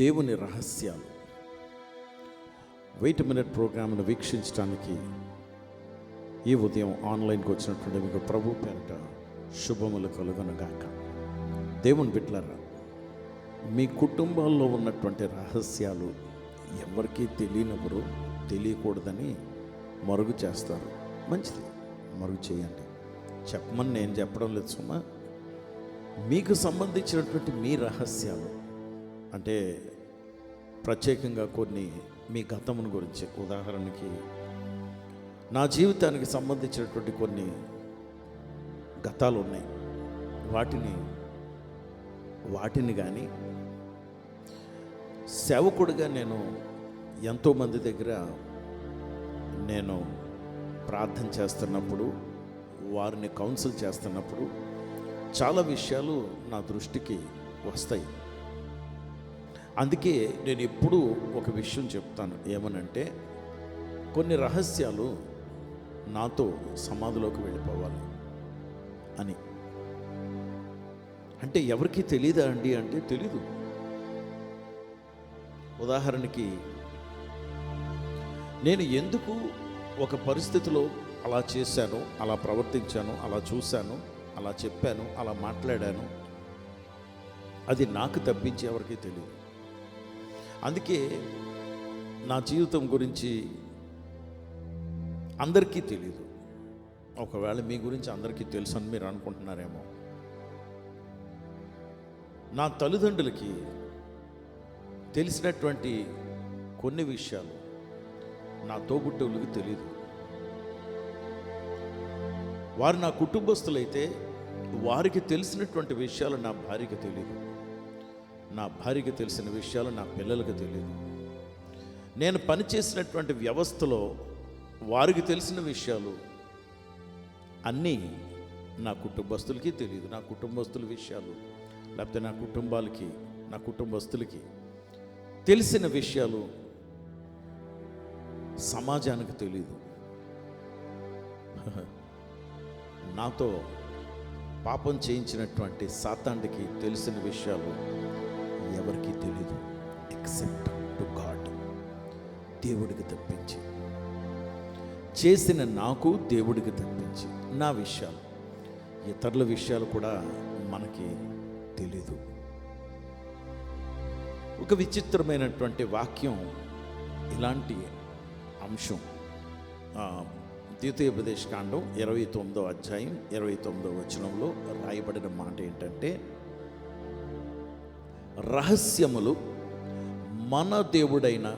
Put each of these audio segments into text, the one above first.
దేవుని రహస్యాలు. Wait minute ప్రోగ్రామ్ను వీక్షించడానికి ఈ ఉదయం ఆన్లైన్కి వచ్చినటువంటి మీకు ప్రభు పేరిట శుభములు కలుగునగాక. దేవుని బిట్లరా మీ కుటుంబాల్లో ఉన్నటువంటి రహస్యాలు ఎవరికీ తెలియనప్పుడు తెలియకూడదని మరుగు చేస్తారు. మంచిది మరుగు చేయండి. చెప్పమని నేను చెప్పడం లేదు సుమా. మీకు సంబంధించినటువంటి మీ రహస్యాలు అంటే ప్రత్యేకంగా కొన్ని మీ గతమును గురించి ఉదాహరణకి నా జీవితానికి సంబంధించినటువంటి కొన్ని గతాలు ఉన్నాయి. వాటిని వాటిని కానీ సేవకుడిగా నేను ఎంతోమంది దగ్గర నేను ప్రార్థన చేస్తున్నప్పుడు వారిని కౌన్సిల్ చేస్తున్నప్పుడు చాలా విషయాలు నా దృష్టికి వస్తాయి. అందుకే నేను ఎప్పుడూ ఒక విషయం చెప్తాను. ఏమనంటే కొన్ని రహస్యాలు నాతో సమాధిలోకి వెళ్ళిపోవాలి అని. అంటే ఎవరికి తెలియదా అండి అంటే తెలీదు. ఉదాహరణకి నేను ఎందుకు ఒక పరిస్థితిలో అలా చేశాను అలా ప్రవర్తించాను అలా చూశాను అలా చెప్పాను అలా మాట్లాడాను అది నాకు తప్పించి ఎవరికీ తెలియదు అందుకే నా జీవితం గురించి అందరికీ తెలియదు ఒకవేళ మీ గురించి అందరికీ తెలుసు అని మీరు అనుకుంటున్నారేమో. నా తల్లిదండ్రులకి తెలిసినటువంటి కొన్ని విషయాలు నా తోబుట్టువులకి తెలియదు వారు నా కుటుంబస్తులైతే వారికి తెలిసినటువంటి విషయాలు నా భార్యకి తెలియదు నా భార్యకి తెలిసిన విషయాలు నా పిల్లలకు తెలియదు నేను పనిచేసినటువంటి వ్యవస్థలో వారికి తెలిసిన విషయాలు అన్నీ నా కుటుంబస్తులకి తెలియదు నా కుటుంబస్తుల విషయాలు లేకపోతే నా కుటుంబాలకి నా కుటుంబస్తులకి తెలిసిన విషయాలు సమాజానికి తెలియదు నాతో పాపం చేయించినటువంటి సాతాండికి తెలిసిన విషయాలు ఎవరికీ తెలీదు ఎక్సెప్ట్ టు గాడ్ దేవుడికి తప్పించి. చేసిన నాకు దేవుడికి తప్పించి. నా విషయాలు ఇతరుల విషయాలు కూడా మనకి తెలీదు. ఒక విచిత్రమైనటువంటి వాక్యం ఇలాంటి అంశం. ద్వితీయోపదేశ కాండం ఇరవై తొమ్మిదో అధ్యాయం ఇరవై తొమ్మిదో వచనంలో రాయబడిన మాట ఏంటంటే రహస్యములు మన దేవుడైన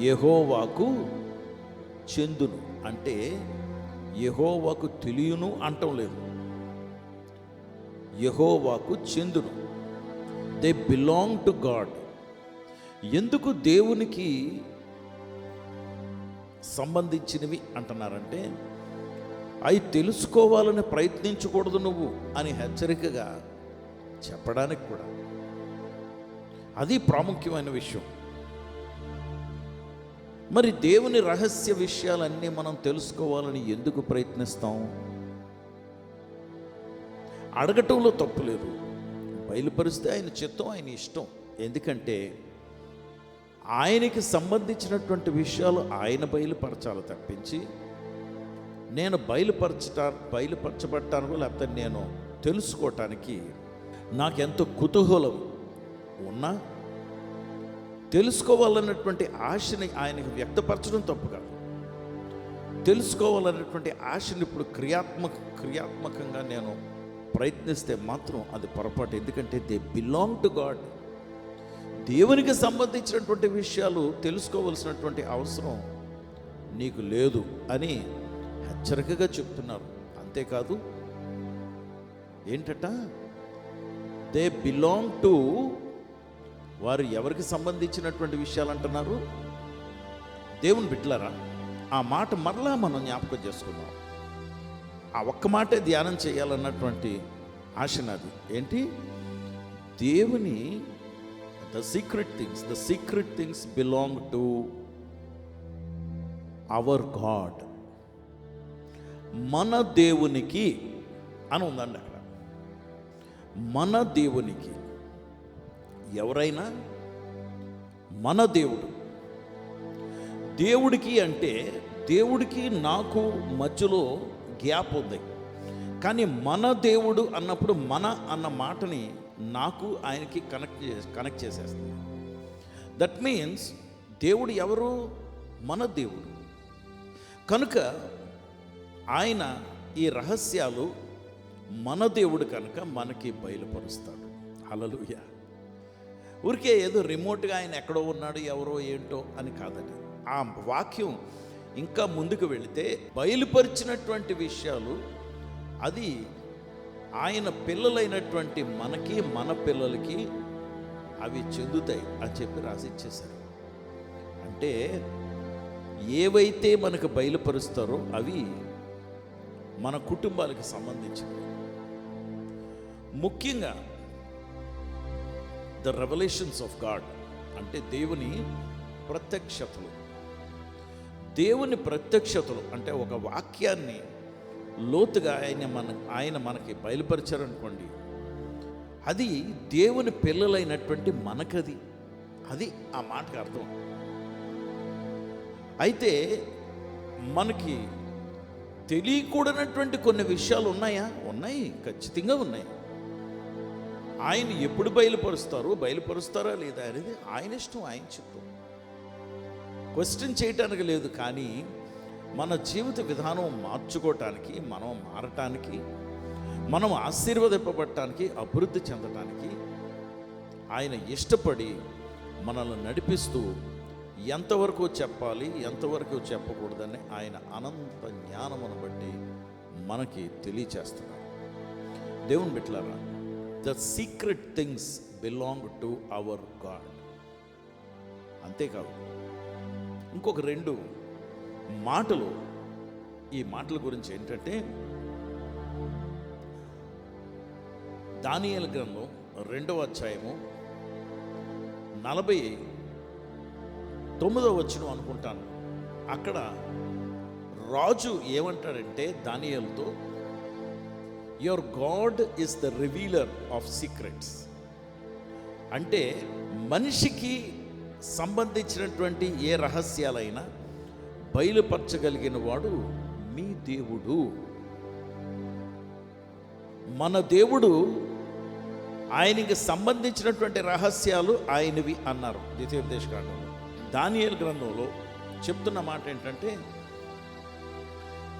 యహోవాకు చెందును. అంటే యహోవాకు తెలియను అంటం లేదు. యహోవాకు చెందును. దే బిలాంగ్ టు గాడ్ ఎందుకు దేవునికి సంబంధించినవి అంటున్నారంటే అవి తెలుసుకోవాలని ప్రయత్నించకూడదు నువ్వు అని హెచ్చరికగా చెప్పడానికి కూడా. అది ప్రాముఖ్యమైన విషయం. మరి దేవుని రహస్య విషయాలన్నీ మనం తెలుసుకోవాలని ఎందుకు ప్రయత్నిస్తాం? అడగటంలో తప్పులేదు బయలుపరిస్తే ఆయన చిత్తం ఆయన ఇష్టం. ఎందుకంటే ఆయనకి సంబంధించినటువంటి విషయాలు ఆయన బయలుపరచాలి తప్పించి నేను బయలుపరచట బయలుపరచబడటానికి లేకపోతే నేను తెలుసుకోవటానికి నాకెంతో కుతూహలం ఉన్నా తెలుసుకోవాలన్నటువంటి ఆశని ఆయనకు వ్యక్తపరచడం తప్పు కాదు. తెలుసుకోవాలన్నటువంటి ఆశని ఇప్పుడు క్రియాత్మక క్రియాత్మకంగా నేను ప్రయత్నిస్తే మాత్రం అది పొరపాటు. ఎందుకంటే దే బిలాంగ్ టు గాడ్. దేవునికి సంబంధించినటువంటి విషయాలు తెలుసుకోవలసినటువంటి అవసరం నీకు లేదు అని హెచ్చరికగా చెప్తున్నారు. అంతేకాదు ఏంటట? దే బిలాంగ్ టు వారు ఎవరికి సంబంధించినటువంటి విషయాలు అంటున్నారు? దేవుని బిడ్డలారా ఆ మాట మరలా మనం జ్ఞాపకం చేసుకుందాం. ఆ ఒక్క మాటే ధ్యానం చేయాలన్నటువంటి ఆశ నాది. ఏంటి? దేవుని the secret things the secret things belong to our God మన దేవునికి అని ఉందండి అక్కడ. మన దేవునికి ఎవరైనా మన దేవుడు. దేవుడికి అంటే దేవుడికి నాకు మధ్యలో గ్యాప్ ఉంది. కానీ మన దేవుడు అన్నప్పుడు మన అన్న మాటని నాకు ఆయనకి కనెక్ట్ చే కనెక్ట్ చేసేస్తుంది. దట్ మీన్స్ దేవుడు ఎవరు? మన దేవుడు. కనుక ఆయన ఈ రహస్యాలు మన దేవుడు కనుక మనకి బయలుపరుస్తాడు. హల్లెలూయ ఊరికే ఏదో రిమోట్గా ఆయన ఎక్కడో ఉన్నాడు ఎవరో ఏంటో అని కాదండి. ఆ వాక్యం ఇంకా ముందుకు వెళితే బయలుపరిచినటువంటి విషయాలు అది ఆయన పిల్లలైనటువంటి మనకి మన పిల్లలకి అవి చెందుతాయి అని చెప్పి రాసిచ్చేశారు అంటే ఏవైతే మనకు బయలుపరుస్తారో అవి మన కుటుంబాలకు సంబంధించినవి. ముఖ్యంగా ద రెవల్యూషన్స్ ఆఫ్ గాడ్ అంటే దేవుని ప్రత్యక్షతలు. దేవుని ప్రత్యక్షతలు అంటే ఒక వాక్యాన్ని లోతుగా ఆయన మన ఆయన మనకి బయలుపరిచారనుకోండి. అది దేవుని పిల్లలైనటువంటి మనకది. అది ఆ మాటకు అర్థం. అయితే మనకి తెలియకూడనటువంటి కొన్ని విషయాలు ఉన్నాయా? ఉన్నాయి ఖచ్చితంగా ఉన్నాయి. ఆయన ఎప్పుడు బయలుపరుస్తారో బయలుపరుస్తారా లేదా అనేది ఆయన ఇష్టం ఆయన చిత్తం. క్వశ్చన్ చేయటానికి లేదు కానీ మన జీవిత విధానం మార్చుకోవటానికి మనం మారటానికి మనం ఆశీర్వదింపబడటానికి అభివృద్ధి చెందటానికి ఆయన ఇష్టపడి మనల్ని నడిపిస్తూ ఎంతవరకు చెప్పాలి ఎంతవరకు చెప్పకూడదని ఆయన అనంత జ్ఞానమును బట్టి మనకి తెలియచేస్తున్నాడు. దేవుని బిట్లారా the secret things belong to our God అంతేకాదు ఇంకొక రెండు మాటలు ఈ మాటల గురించి ఏంటంటే దానియల గ్రంథం రెండవ అధ్యాయము నలభై తొమ్మిదవ వచ్చిన అనుకుంటాను. అక్కడ రాజు ఏమంటాడంటే దానియలతో your God is the revealer of secrets అంటే మనిషికి సంబంధించినటువంటి ఏ రహస్యాలైనా బయలుపరచగలిగిన వాడు మీ దేవుడు. మన దేవుడు ఆయనకి సంబంధించినటువంటి రహస్యాలు ఆయనవి అన్నారు. ద్వితీయోపదేశ కాండంలో దానియల్ గ్రంథంలో చెప్తున్న మాట ఏంటంటే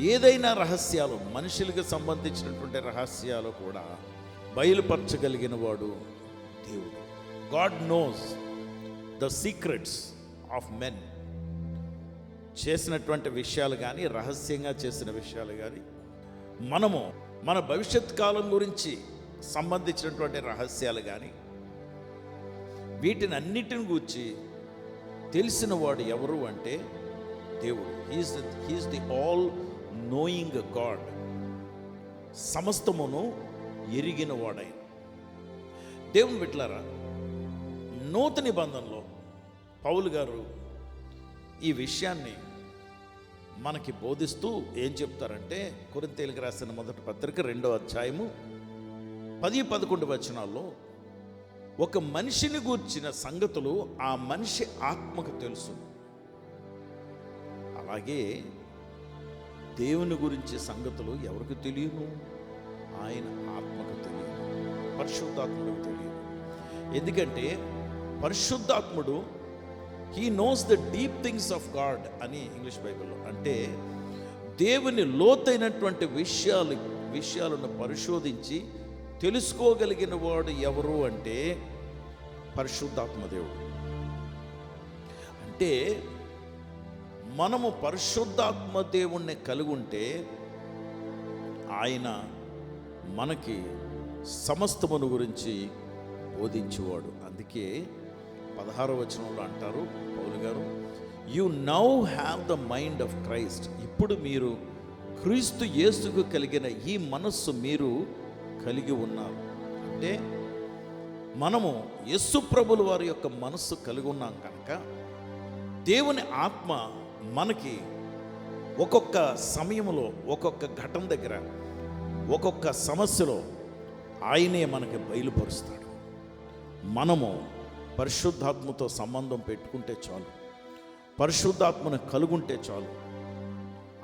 ఏదైనా రహస్యాలు మనుషులకు సంబంధించినటువంటి రహస్యాలు కూడా బయలుపరచగలిగిన వాడు దేవుడు. God knows the secrets of men చేసినటువంటి విషయాలు కానీ రహస్యంగా చేసిన విషయాలు కానీ మనము మన భవిష్యత్ కాలం గురించి సంబంధించినటువంటి రహస్యాలు కానీ వీటిని అన్నిటిని గూర్చి తెలిసిన వాడు ఎవరు అంటే దేవుడు. He's he's the all knowing God సమస్తమును ఎరిగిన వాడైన. దేవుని బిడ్డలారా నూతన నిబంధనలో పౌలు గారు ఈ విషయాన్ని మనకి బోధిస్తూ ఏం చెప్తారంటే కొరింతేలికి రాసిన మొదటి పత్రిక రెండో అధ్యాయము పది పదకొండు వచనాల్లో ఒక మనిషిని గూర్చిన సంగతులు ఆ మనిషి ఆత్మకు తెలుసు. అలాగే దేవుని గురించి సంగతులు ఎవరికి తెలియను? ఆయన ఆత్మకు తెలియదు పరిశుద్ధాత్ముడికి తెలియదు ఎందుకంటే పరిశుద్ధాత్ముడు he knows the deep things of God అని ఇంగ్లీష్ బైబిల్లో. అంటే దేవుని లోతైనటువంటి విషయాలు విషయాలను పరిశోధించి తెలుసుకోగలిగిన వాడు ఎవరు అంటే పరిశుద్ధాత్మ దేవుడు. అంటే మనము పరిశుద్ధాత్మ దేవుణ్ణి కలిగి ఉంటే ఆయన మనకి సమస్తమును గురించి బోధించేవాడు. అందుకే పదహారవ వచనంలో అంటారు పౌలు గారు you now have the mind of Christ ఇప్పుడు మీరు క్రీస్తు యేసుకు కలిగిన ఈ మనస్సు మీరు కలిగి ఉన్నారు. అంటే మనము యస్సు ప్రభులు వారి యొక్క మనస్సు కలిగి ఉన్నాం కనుక దేవుని ఆత్మ మనకి ఒక్కొక్క సమయంలో ఒక్కొక్క ఘటన దగ్గర ఒక్కొక్క సమస్యలో ఆయనే మనకి బయలుపరుస్తాడు. మనము పరిశుద్ధాత్మతో సంబంధం పెట్టుకుంటే చాలు. పరిశుద్ధాత్మను కలుగుంటే చాలు.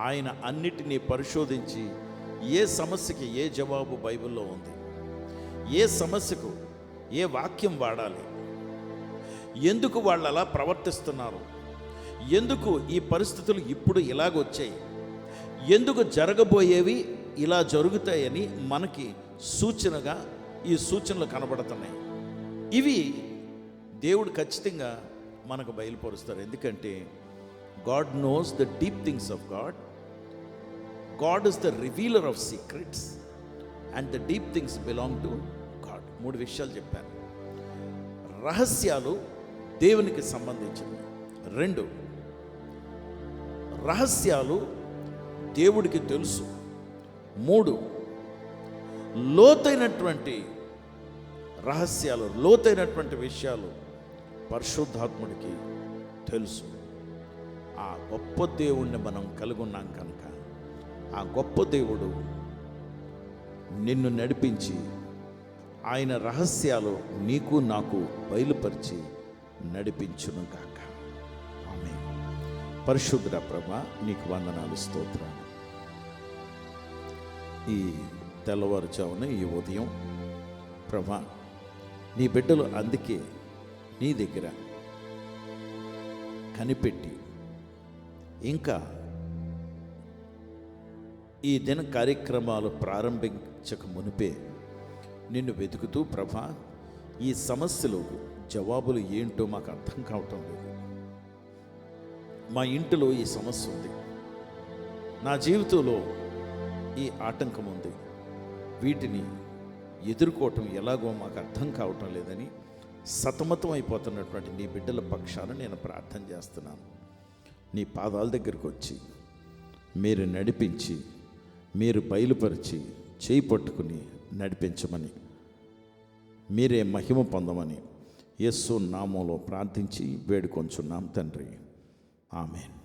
ఆయన అన్నిటినీ పరిశోధించి ఏ సమస్యకి ఏ జవాబు బైబిల్లో ఉంది? ఏ సమస్యకు ఏ వాక్యం వాడాలి? ఎందుకు వాళ్ళు అలా ప్రవర్తిస్తున్నారు? ఎందుకు ఈ పరిస్థితులు ఇప్పుడు ఇలాగొచ్చాయి? ఎందుకు జరగబోయేవి ఇలా జరుగుతాయని మనకి సూచనగా ఈ సూచనలు కనబడుతున్నాయి. ఇవి దేవుడు ఖచ్చితంగా మనకు బయలుపరుస్తారు. ఎందుకంటే God knows the deep things of God. God is the revealer of secrets. And the deep things belong to God. మూడు విషయాలు చెప్పాను. రహస్యాలు దేవునికి సంబంధించినవి. రెండు. రహస్యాలు దేవుడికి తెలుసు. మూడు. లోతైనటువంటి రహస్యాలు లోతైనటువంటి విషయాలు పరిశుద్ధాత్ముడికి తెలుసు. ఆ గొప్ప దేవుణ్ణి మనం కలుగున్నాం కనుక ఆ గొప్ప దేవుడు నిన్ను నడిపించి ఆయన రహస్యాలు నీకు నాకు బయలుపరిచి నడిపించునుగాక పరిశుద్ధ ప్రభ నీకు వందనాలు స్తోత్రాలు. ఈ తెల్లవారుజామున ఈ ఉదయం ప్రభ నీ బిడ్డలు అందుకే నీ దగ్గర కనిపెట్టి ఇంకా ఈ దిన కార్యక్రమాలు ప్రారంభించక మునిపే నిన్ను వెతుకుతూ ప్రభ ఈ సమస్యలు జవాబులు ఏంటో మాకు అర్థం కావటం లేదు. మా ఇంటిలో ఈ సమస్య ఉంది. నా జీవితంలో ఈ ఆటంకం ఉంది. వీటిని ఎదుర్కోవటం ఎలాగో మాకు అర్థం కావటం లేదని సతమతం అయిపోతున్నటువంటి నీ బిడ్డల పక్షాన నేను ప్రార్థన చేస్తున్నాను. నీ పాదాల దగ్గరికి వచ్చి మీరు నడిపించి మీరు బయలుపరిచి చేయి పట్టుకుని నడిపించమని మీరే మహిమ పొందమని యస్సు నామంలో ప్రార్థించి వేడుకొంచున్నాం తండ్రి. Amen.